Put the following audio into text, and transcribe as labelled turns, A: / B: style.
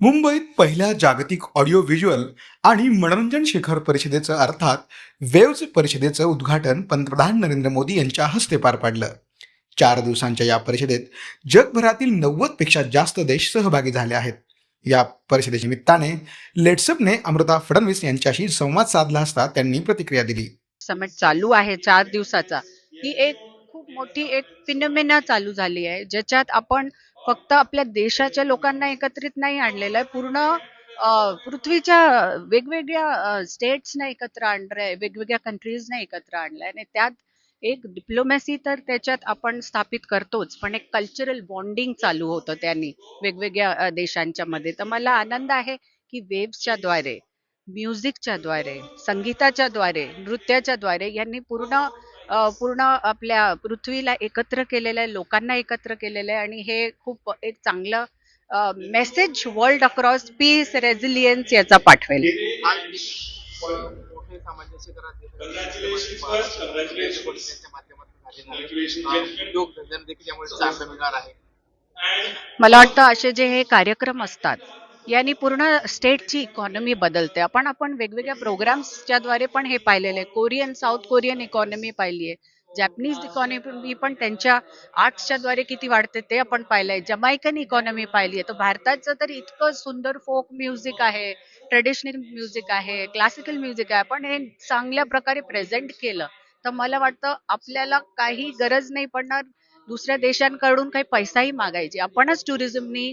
A: मुंबईत पहिल्या जागतिक ऑडिओ व्हिज्युअल आणि मनोरंजन शिखर परिषदेचं अर्थात वेव्ज परिषदेचं उद्घाटन पंतप्रधान नरेंद्र मोदी यांच्या हस्ते पार पाडलं. चार दिवसांच्या या परिषदेत जगभरातील नव्वदपेक्षा जास्त देश सहभागी झाले आहेत. या परिषदेच्या निमित्ताने लेट्सअपने अमृता फडणवीस यांच्याशी संवाद साधला असता त्यांनी प्रतिक्रिया दिली.
B: समिट चालू आहे चार दिवसाचा. ही एक खूप मोठी एक फिनोमेना चालू झाली आहे ज्याच्यात आपण फक्त आपल्या देशाच्या लोकांना एकत्रित नाही आणलेलं आहे. पूर्ण पृथ्वीच्या वेगवेगळ्या स्टेट्सना एकत्र आणलंय वेगवेगळ्या कंट्रीजना एकत्र आणलंय. आणि त्यात एक डिप्लोमॅसी तर त्याच्यात आपण स्थापित करतोच. पण एक कल्चरल बॉन्डिंग चालू होतं त्यांनी वेगवेगळ्या देशांच्या मध्ये. तर मला आनंद आहे की वेव्सच्या द्वारे म्युझिकच्या द्वारे संगीताच्या द्वारे नृत्याच्या द्वारे यांनी पूर्ण पूर्ण आपल्या पृथ्वीला एकत्र केलेलं आहे लोकांना एकत्र केलेलं आहे आणि हे खूप एक चांगलं message world across peace resilience याचा पाठवेल. मला वाटतं असे जे हे कार्यक्रम असतात यांनी पूर्ण स्टेटची इकॉनॉमी बदलते. आपण आपण वेगवेगळ्या प्रोग्राम्सच्या द्वारे पण हे पाहिलेलं आहे. कोरियन साऊथ कोरियन इकॉनॉमी पाहिली आहे. जॅपनीज इकॉनॉमी पण त्यांच्या आर्ट्सच्या द्वारे किती वाढते ते आपण पाहिलंय जमायकन इकॉनॉमी पाहिली आहे. तर भारताचं तर इतकं सुंदर फोक म्युझिक आहे ट्रेडिशनल म्युझिक आहे क्लासिकल म्युझिक आहे. आपण हे चांगल्या प्रकारे प्रेझेंट केलं. तर मला वाटतं आपल्याला काही गरज नाही पडणार. दुसऱ्या देशांकडून काही पैसाही मागायची. आपणच टुरिझमनी